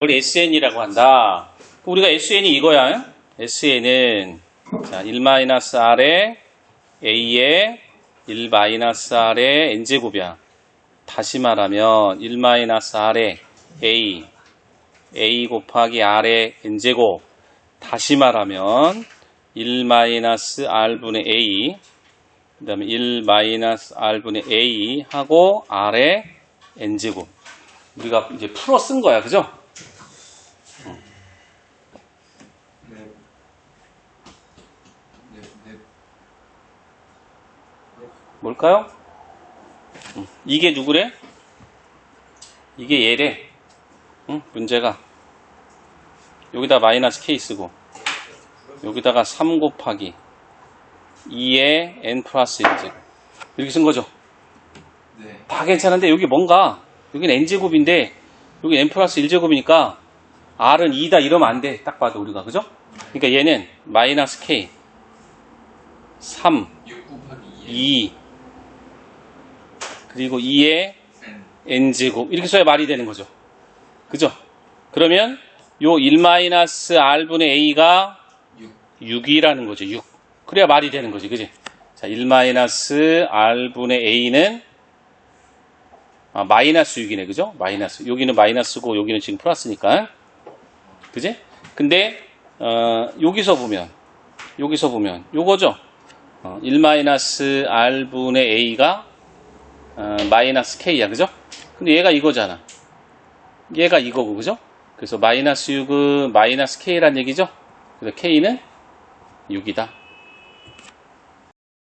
이걸 SN이라고 한다. 우리가 SN이 이거야. SN은 자, 1-R에 A에 1-R에 N제곱이야. 다시 말하면 1-R에 A A 곱하기 R의 N제곱 다시 말하면 1-R분의 A 그 다음에 1-R분의 A 하고 R의 N제곱 우리가 이제 풀어 쓴 거야 그죠? 네. 네, 네. 뭘까요? 음, 이게 누구래? 이게 얘래. 응? 문제가. 여기다 마이너스 k 쓰고, 여기다가 3 곱하기 2에 n 플러스 1제곱. 이렇게 쓴 거죠. 네. 다 괜찮은데 여기 뭔가, 여기는 n제곱인데, 여기 n 플러스 1제곱이니까 r은 2다 이러면 안 돼. 딱 봐도 우리가. 그죠? 그러니까 얘는 마이너스 k 3, 6 곱하기 2에 2 그리고 2의 N. n제곱 이렇게 써야 말이 되는 거죠. 그죠? 그러면 요 1-r분의 a가 6. 6이라는 거죠. 6. 그래야 말이 되는 거지. 그지? 자, 1-r분의 a는 아, 마이너스 6이네. 그죠? 마이너스. 여기는 마이너스고 여기는 지금 플러스니까. 그지? 근데 어, 여기서 보면 여기서 보면 요거죠. 어, 1-r분의 a가 어, 마이너스 k야. 그죠? 근데 얘가 이거잖아. 얘가 이거고. 그죠? 그래서 마이너스 6은 마이너스 k란 얘기죠? 그래서 k는 6이다.